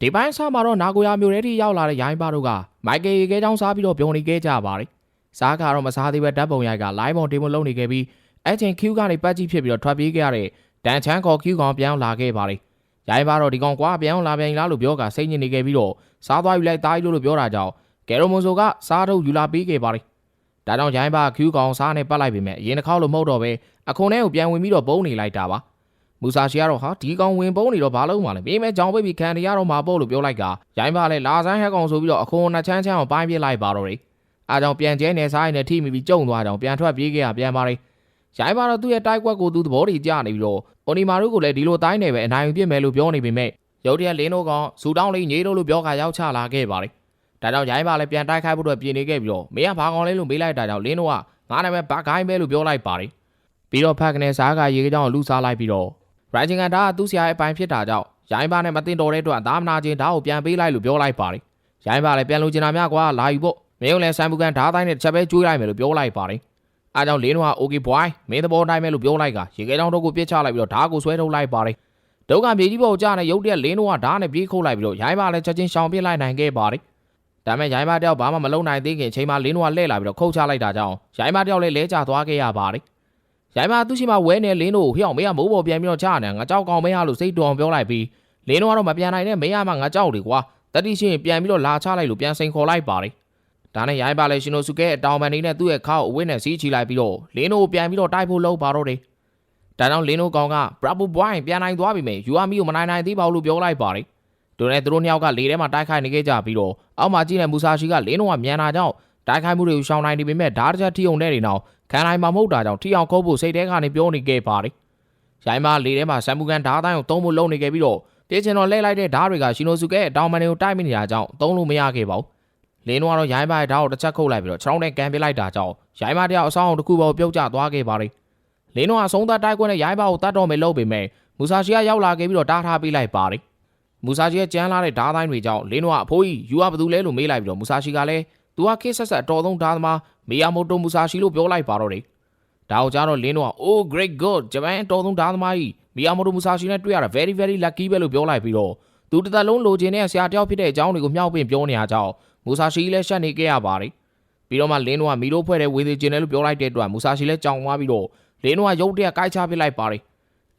ဒီပိုင်းဆာမှာတော့နာကိုယာမျိုးရဲထိရောက်လာတဲ့ရိုင်းပါတို့ကမိုက်ကယ်ရေခဲချောင်းစားပြီးတော့ပြုံနေခဲ့ကြပါတယ်စားကတော့မစားသေးပဲဓာတ်ပုံရိုက်ကလိုင်းပုံတင်မလုပ်နေခဲ့ပြီးအဲ့ချိန် Q ကနေပတ်ကြီးဖြစ်ပြီးတော့ထွက်ပြေးခဲ့ရတဲ့တန်ချန်းခေါ် Q ကောင်ပြန်လာခဲ့ပါတယ်ရိုင်းပါတော့ဒီကောင်ကွာပြန်လာပြန်လာလို့ပြောကစိတ်ညစ်နေခဲ့ပြီးတော့စားသွားယူလိုက်သားယူလို့ပြောတာကြောင့်ကယ်ရိုမွန်ဆိုကစားထုတ်ယူလာပေးခဲ့ပါတယ်ဒါကြောင့်ရိုင်းပါ Q ကောင်စားနဲ့ပတ်လိုက်ပေမဲ့အရင်တစ်ခေါက်လို့မဟုတ်တော့ပဲအခုနဲ့ကိုပြန်ဝင်ပြီးတော့ပုံနေလိုက်တာပါ မူဆာရှီကတော့ဟာဒီကောင်ဝင်ပုံးနေတော့ဘာလို့မှလဲပြေးမဲကြောင်ပိတ်ပြီးခံရရတော့မှာပို့လို့ပြောလိုက်ကရိုင်းပါလဲလာဆန်းဟက်ကောင်ဆိုပြီးတော့အခုနှစ်ချမ်းချမ်းအောင်ပိုင်းပြစ်လိုက်ပါတော့တယ်အားကြောင့်ပြန်ကျဲနေစားရင်လည်းထိမိပြီးကြုံသွားကြောင်ပြန်ထွက်ပြေးခဲ့ရပြန်ပါတယ်ရိုင်းပါတော့သူ့ရဲ့တိုက်ကွက်ကိုသူသဘောတည်ကြနေပြီးတော့အိုနီမာတို့ကလည်းဒီလိုတိုင်းနေပဲအနိုင်ယူပြစ်မယ်လို့ပြောနေပေမဲ့ရုတ်တရက်လင်းတို့ကောင်စူတောင်းလေးညေးတို့လို့ပြောခါရောက်ချလာခဲ့ပါတယ်ဒါကြောင့်ရိုင်းပါလည်းပြန်တိုက်ခိုက်ဖို့အတွက်ပြင်နေခဲ့ပြီးတော့မင်းကဘာကောင်လဲလို့မေးလိုက်တာကြောင့်လင်းတို့ကငါနာမည်ဘာကိုင်းပဲလို့ပြောလိုက်ပါတယ်ပြီးတော့ဖက်ကနေစားကရေကြောင်လူစားလိုက်ပြီးတော့ ရိုင်ဂျင်ကန်ဒါကသူ့ဆရာရဲ့အပိုင်ဖြစ်တာကြောင့်ရိုင်းပါနဲ့မတင်တော်တဲ့အတွက်ဒါမနာချင်းဓာတ်ကိုပြန်ပေးလိုက်လို့ပြောလိုက်ပါတယ်။ရိုင်းပါလည်းပြန်လို့ကျင်တာများကွာလာယူဖို့မင်းကလည်းဆိုင်ဘူကန်ဓာတ်တိုင်းနဲ့တစ်ချက်ပဲကျွေးလိုက်မယ်လို့ပြောလိုက်ပါတယ်။အားကြောင့်လင်းတို့က okay boy မင်းသဘောတိုင်းပဲလို့ပြောလိုက်ကရေခဲချောင်းတို့ကိုပြစ်ချလိုက်ပြီးတော့ဓာတ်ကိုဆွဲထုတ်လိုက်ပါတယ်။ဒုက္ခမြေကြီးပေါ်ကြားနဲ့ရုတ်တရက်လင်းတို့ကဓာတ်နဲ့ပြေးခုတ်လိုက်ပြီးတော့ရိုင်းပါလည်းချက်ချင်းရှောင်ပြစ်လိုက်နိုင်ခဲ့ပါတယ်။ဒါပေမဲ့ရိုင်းပါတယောက်ဘာမှမလုပ်နိုင်သေးခင်အချိန်မှာလင်းတို့ကလှည့်လာပြီးတော့ခုတ်ချလိုက်တာကြောင့်ရိုင်းပါတယောက်လည်းလဲကျသွားခဲ့ရပါတယ်။ ရိုင်းမသူရှိမှဝဲနေလင်းတို့ဟိအောင်မေးကမိုးပေါ်ပြန်ပြီးတော့ချနေငါကြောက်ကောင်မဲဟာလို့စိတ်တော်အောင်ပြောလိုက်ပြီးလင်းတို့ကတော့မပြန်နိုင်နဲ့မေးရမှငါကြောက်တယ်ကွာတတိရှိရင်ပြန်ပြီးတော့လာချလိုက်လို့ပြန်စိန်ခေါ်လိုက်ပါတယ်ဒါနဲ့ရိုင်းပါလေရှင်နိုစုကဲအတောင်ပန်နေနဲ့သူ့ရဲ့ခါကိုအဝိနဲ့စီးချီလိုက်ပြီးတော့လင်းတို့ကိုပြန်ပြီးတော့တိုက်ဖို့လုပ်ပါတော့တယ်ဒါကြောင့်လင်းတို့ကောင်က Bravo Boy ပြန်နိုင်သွားပြီမေယူအမီကိုမနိုင်နိုင်သေးပါဘူးလို့ပြောလိုက်ပါတယ်တို့နဲ့သူတို့နှစ်ယောက်ကလေထဲမှာတိုက်ခိုက်နေခဲ့ကြပြီးတော့အောက်မှာကြည့်နေမူဆာရှိကလင်းတို့ကမြန်တာကြောင့် တိုက်ခိုက်မှုတွေကိုရှောင်နိုင်နေပေမဲ့ဓာတ်တစ်ချက်ထိအောင်တဲ့နေနောက်ခံနိုင်မှာမဟုတ်တာကြောင့်ထီအောင်ခုတ်ဖို့စိတ်ထဲကနေပြောနေခဲ့ပါတယ်။ရိုင်းမလေးထဲမှာဆမ်မူကန်ဓာတ်တိုင်းကိုသုံးဖို့လုပ်နေခဲ့ပြီးတော့ပြေးချင်တော့လဲလိုက်တဲ့ဓာတ်တွေကရှင်နိုစုကဲအတောင်ပန်တွေကိုတိုက်မိနေတာကြောင့်သုံးလို့မရခဲ့ပါဘူး။လင်းတော့ရိုင်းမရဲ့ဓာတ်ကိုတစ်ချက်ခုတ်လိုက်ပြီးတော့ခြေထောက်နဲ့ကန်ပစ်လိုက်တာကြောင့်ရိုင်းမတယောက်အဆောင်တစ်ခုပေါ်ပြုတ်ကျသွားခဲ့ပါတယ်။လင်းတော့အဆုံးသက်တိုက်ခွင့်နဲ့ရိုင်းမကိုတတ်တော်မယ်လို့ပေမဲ့မူဆာရှီကရောက်လာခဲ့ပြီးတော့တားထားပေးလိုက်ပါတယ်။မူဆာရှီရဲ့ကြမ်းလာတဲ့ဓာတ်တိုင်းတွေကြောင့်လင်းတော့အဖိုးကြီးယူကဘသူလဲ လို့မေးလိုက်ပြီးတော့မူဆာရှီကလည်း သူကခေတ်ဆက်ဆက်အတော်ဆုံးဓာတ်သမားမီယာမိုတိုမူဆာရှီလို့ပြောလိုက်ပါတော့တယ်။ဒါအောင်ကြတော့လင်းတော့ oh great god ဂျပန်အတော်ဆုံးဓာတ်သမားကြီးမီယာမိုတိုမူဆာရှီနဲ့တွေ့ရတာ very very lucky ပဲလို့ပြောလိုက်ပြီးတော့သူတစ်သက်လုံးလိုချင်တဲ့ဆရာတယောက်ဖြစ်တဲ့အကြောင်းတွေကိုမြှောက်ပင့်ပြောနေရကြောင်းမူဆာရှီလည်းရှက်နေခဲ့ရပါတယ်ပြီးတော့မှလင်းတော့မီတို့ဖွဲ့တဲ့ဝေသေးခြင်းတယ်လို့ပြောလိုက်တဲ့အတွက်မူဆာရှီလည်းကြောင်သွားပြီးတော့လင်းတော့ရုတ်တရက်ကိုက်ချပစ်လိုက်ပါတယ်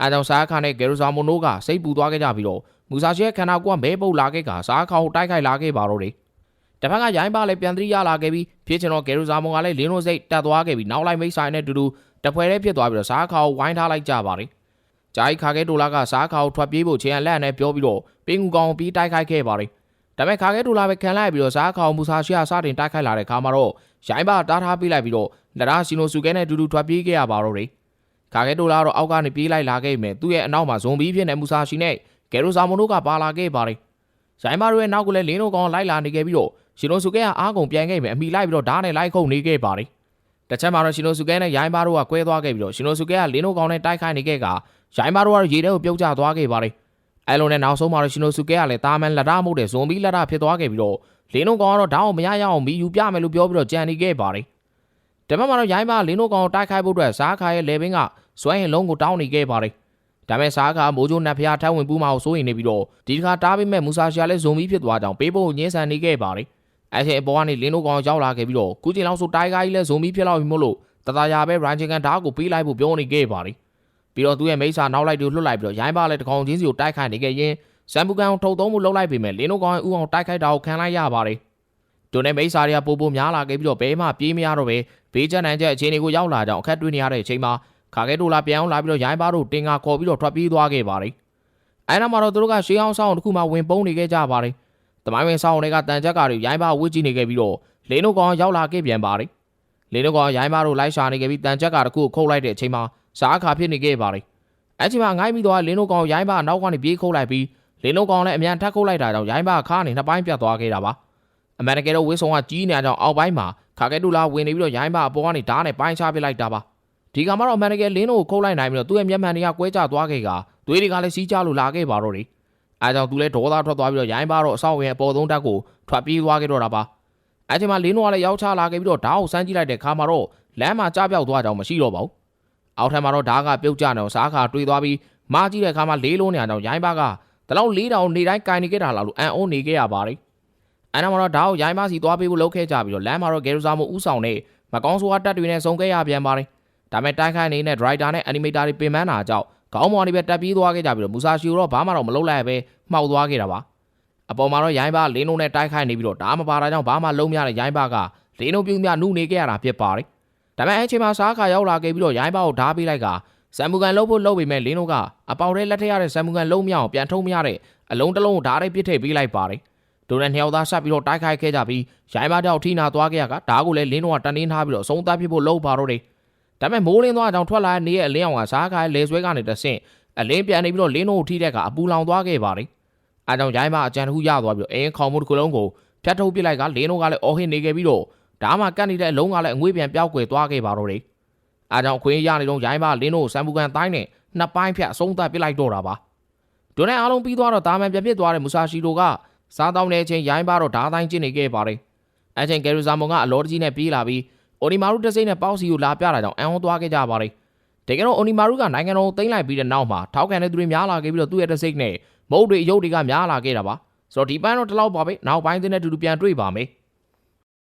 အဲကြောင့်စားခါနဲ့ဂေရူဇာမိုနိုကစိတ်ပူသွားခဲ့ကြပြီးတော့မူဆာရှီရဲ့ခန္ဓာကိုယ်ကမဲပုတ်လာခဲ့ကစားခါကိုတိုက်ခိုက်လာခဲ့ပါတော့တယ် တစ်ဖက်ကရိုင်းပါလည်းပြန်သတိရလာခဲ့ပြီးဖြစ်ချင်တော့ဂေရူဇာမွန်ကလည်းလင်းတို့စိတ်တက်သွားခဲ့ပြီးနောက်လိုက်မိတ်ဆိုင်နဲ့တူတူတပွဲလေးဖြစ်သွားပြီးတော့စားခါကိုဝိုင်းထားလိုက်ကြပါတယ်။ဂျာကြီးခါခဲဒိုလာကစားခါကိုထွက်ပြေးဖို့ချေရန်လက်နဲ့ပြောပြီးတော့ပင်ကူကောင်ကိုပြီးတိုက်ခိုက်ခဲ့ပါတယ်။ဒါပေမဲ့ခါခဲဒိုလာပဲခံလိုက်ပြီးတော့စားခါကိုမူဆာရှီယာစတင်တိုက်ခိုက်လာတဲ့ခါမှာတော့ရိုင်းပါတားထားပေးလိုက်ပြီးတော့လရာစီနိုစုကဲနဲ့တူတူထွက်ပြေးခဲ့ရပါတော့တယ်။ခါခဲဒိုလာကတော့အောက်ကနေပြေးလိုက်လာခဲ့ပြီမဲ့သူ့ရဲ့အနောက်မှာဇွန်ဘီဖြစ်နေမူဆာရှီနဲ့ဂယ်ရိုဇာမွန်တို့ကပါလာခဲ့ပါတယ်။ ရိုင်းပါတို့ရဲ့နောက်ကလည်းလင်းတို့ကောင်လိုက်လာနေခဲ့ပြီးတော့ရှင်နိုစုကဲကအားကုန်ပြန်ခဲ့ပြီအမိလိုက်ပြီးတော့ဓာတ်နဲ့လိုက်ခုန်နေခဲ့ပါတယ်။တချက်မှာတော့ရှင်နိုစုကဲနဲ့ရိုင်းပါတို့ကကွဲသွားခဲ့ပြီးတော့ရှင်နိုစုကဲကလင်းတို့ကောင်းနဲ့တိုက်ခိုက်နေခဲ့ကရိုင်းပါတို့ကတော့ရေထဲကိုပြုတ်ကျသွားခဲ့ပါတယ်အဲလိုနဲ့နောက်ဆုံးမှာတော့ရှင်နိုစုကဲကလည်းတာမန်လက်ရမှုတဲ့ဇွန်ဘီလက်ရဖြစ်သွားခဲ့ပြီးတော့လင်းတို့ကောင်းကတော့ဓာတ်အောင်မရရအောင်မီယူပြမယ်လို့ပြောပြီးတော့ကြံနေခဲ့ပါတယ်တပတ်မှာတော့ရိုင်းပါလင်းတို့ကောင်းတိုက်ခိုက်ဖို့အတွက်စားခါရဲ့လေဘင်းကစွမ်းရင်လုံးကိုတောင်းနေခဲ့ပါတယ် ဒါပေမဲ့စားခါမိုးချိုးနတ်ဖျားထပ်ဝင်ပူးမအောင်စိုးရင်နေပြီးတော့ဒီတစ်ခါတားပေးမဲ့မူဆာရှာလည်းဇွန်ဘီဖြစ်သွားကြောင်းပေးဖို့ညှင်းဆန်နေခဲ့ပါတယ်အဲချိန်အပေါ်ကနေလင်းတို့ကောင်ရောက်လာခဲ့ပြီးတော့ကုကျင်လောက်ဆိုတိုင်ဂါကြီးလည်းဇွန်ဘီဖြစ်လောက်ပြီမို့လို့တတရာပဲရိုင်းချင်ကန်ဓာတ်ကိုပေးလိုက်ဖို့ပြောနေခဲ့ပါတယ်ပြီးတော့သူ့ရဲ့မိစ္ဆာနောက်လိုက်တူလွတ်လိုက်ပြီးတော့ရိုင်းပါလည်းတကောင်ချင်းစီကိုတိုက်ခိုက်နေခဲ့ရင်စမ်ဘူကန်ကိုထုတ်သုံးမှုလုပ်လိုက်ပေမဲ့လင်းတို့ကောင်ရဲ့ဥအောင်တိုက်ခိုက်တာကိုခံလိုက်ရပါတယ်ဒိုနဲ့မိစ္ဆာတွေကပို့ပို့များလာခဲ့ပြီးတော့ဘဲမှပြေးမရတော့ပဲဘေးကျန်နိုင်တဲ့အခြေအနေကိုရောက်လာကြောင်းအခက်တွေ့နေရတဲ့အချိန်မှာ ခါခဲတိုလာပြန်အောင်လာပြီးတော့ရိုင်းပါတို့တင်ကခေါ်ပြီးတော့ထွက်ပြေးသွားခဲ့ပါတယ်အဲနောက်မှာတော့သူတို့ကရှေးအောင်ဆောင်တစ်ခုမှဝင်ပုန်းနေခဲ့ကြပါတယ်တမိုင်းဝင်ဆောင်တွေကတန်ချက်ကာတွေရိုင်းပါဝစ်ကြည့်နေခဲ့ပြီးတော့လင်းတို့ကောင်ရောက်လာခဲ့ပြန်ပါတယ်လင်းတို့ကောင်ရိုင်းပါတို့လိုက်ရှာနေခဲ့ပြီးတန်ချက်ကာတစ်ခုကိုခုတ်လိုက်တဲ့အချိန်မှာစားအခါဖြစ်နေခဲ့ပါတယ်အဲချိန်မှာငိုင်းပြီးတော့လင်းတို့ကောင်ရိုင်းပါနောက်ကနေပြေးခုတ်လိုက်ပြီးလင်းတို့ကောင်လည်းအမြန်ထပ်ခုတ်လိုက်တာကြောင့်ရိုင်းပါခါနေနှစ်ပိုင်းပြတ်သွားခဲ့တာပါအမေရိကန်တို့ဝစ်ဆောင်ကကြီးနေကြောင်အောက်ပိုင်းမှာခါကဲတူလာဝင်နေပြီးတော့ရိုင်းပါအပေါ်ကနေဓာတ်နဲ့ပိုင်းချပစ်လိုက်တာပါ ဒီကမှာတော့အမေရိကန်လင်းတို့ကိုခုတ်လိုက်နိုင်ပြီးတော့သူ့ရဲ့မျက်မှန်တွေကကွဲကျသွားခဲ့ကသွေးတွေကလည်းစီးကြလို့လာခဲ့ပါတော့တယ်အဲကြောင့်သူလည်းဒေါသထွက်သွားပြီးတော့ရိုင်းပါတော့အဆောက်ရဲ့အပေါ်ဆုံးတက်ကိုထွက်ပြေးသွားခဲ့တော့တာပါအဲချိန်မှာလင်းတို့ကလည်းရောက်ချလာခဲ့ပြီးတော့ဓာတ်ကိုစမ်းကြည့်လိုက်တဲ့ခါမှာတော့လမ်းမှာကြားပြောက်သွားကြောင်မရှိတော့ပါဘူးအောက်ထပ်မှာတော့ဓာတ်ကပြုတ်ကျနေအောင်စားခါတွေးသွားပြီးမာကြည့်တဲ့ခါမှာလေးလုံးနေအောင်ရိုင်းပါကတဒါလောက်လေးတောင်နေတိုင်းကင်နေခဲ့တာလားလို့အန်အိုးနေခဲ့ရပါတယ်အန်နာမတော့ဒါကိုရိုင်းမစီသွားပေးဖို့လုပ်ခဲ့ကြပြီးတော့လမ်းမှာတော့ဂယ်ရူဇာမိုဥဆောင်နဲ့မကောင်းဆိုးဝါတက်တွေနဲ့စုံခဲ့ရပြန်ပါတယ် ဒါပေမဲ့တိုက်ခိုက်နေတဲ့ driver နဲ့ animator တွေပင်ပန်းတာကြောင့်ခေါင်းမော်နေပဲတက်ပြေးသွားခဲ့ကြပြီးတော့မူဆာရှီကိုတော့ဘာမှတော့မလုပ်လိုက်ပဲမှောက်သွားခဲ့တာပါအပေါ်မှာတော့ရိုင်းပါလင်းလုံးနဲ့တိုက်ခိုက်နေပြီးတော့ဒါမှပါတာကြောင့်ဘာမှလုံးမရတဲ့ရိုင်းပါကလင်းလုံးပြုံးမြနုနေခဲ့ရတာဖြစ်ပါတယ်ဒါပေမဲ့အဲ့ချိန်မှာစားခါရောက်လာခဲ့ပြီးတော့ရိုင်းပါကိုဓားပေးလိုက်ကဆမ်မူကန်လှုပ်ဖို့လှုပ်ပေမဲ့လင်းလုံးကအပေါက်ထဲလက်ထက်ရတဲ့ဆမ်မူကန်လုံးမရအောင်ပြန်ထုံးမရတဲ့အလုံးတစ်လုံးကိုဓားထဲပစ်ထည့်ပေးလိုက်ပါတယ်ဒိုနဲ့နှစ်ယောက်သားဆက်ပြီးတော့တိုက်ခိုက်ခဲ့ကြပြီးရိုင်းပါတောက်ထိနာသွားခဲ့ရကဓားကိုလည်းလင်းလုံးကတန်တင်းထားပြီးတော့အဆုံးသတ်ဖြစ်ဖို့လှုပ်ပါတော့တယ် ဒါပေမဲ့မိုးလင်းသွားကြောင်ထွက်လာတဲ့နေရဲ့အလင်းအောင်ကစားခါရဲ့လေဆွဲကနေတဆင့်အလင်းပြန်နေပြီးတော့လင်းလုံးကိုထိတဲ့ကအပူလောင်သွားခဲ့ပါတယ်အဲကြောင့်ရိုင်းပါအကြံတစ်ခုရသွားပြီးတော့အင်းခေါင်မှုတစ်ခုလုံးကိုဖြတ်ထုတ်ပစ်လိုက်ကလင်းလုံးကလည်းအော်ဟစ်နေခဲ့ပြီးတော့ဒါမှကတ်နေတဲ့အလုံးကလည်းအငွေ့ပြန်ပြောက်ကွယ်သွားခဲ့ပါတော့တယ်အဲကြောင့်ခွေးရနေတော့ရိုင်းပါလင်းလုံးကိုစံပူကန်တိုင်းနဲ့နှစ်ပိုင်းဖြတ်အဆုံးသတ်ပစ်လိုက်တော့တာပါဒိုနဲ့အားလုံးပြီးသွားတော့တာမန်ပြန်ဖြစ်သွားတဲ့မူဆာရှီတိုကစားတောင်းတဲ့အချိန်ရိုင်းပါတော့ဓားတိုင်းကျင်းနေခဲ့ပါတယ်အဲချိန်ကယ်ရူဇာမွန်ကအလော်တကြီးနဲ့ပြေးလာပြီး အိုနီမာရုတစ်စိမ့်နဲ့ပေါက်စီကိုလာပြတာကြောင့်အန်ဟောသွားခဲ့ကြပါတယ်တကယ်တော့အိုနီမာရုကနိုင်ငံတော်ကိုသိမ်းလိုက်ပြီးတဲ့နောက်မှာထောက်ခံတဲ့သူတွေများလာခဲ့ပြီးတော့သူ့ရဲ့တစ်စိမ့်နဲ့မုတ်တွေအယုတ်တွေကများလာခဲ့တာပါဆိုတော့ဒီပန်းတော့ဒီလောက်ပါပဲနောက်ပိုင်းသင်းနဲ့အတူတူပြန်တွေ့ပါမယ်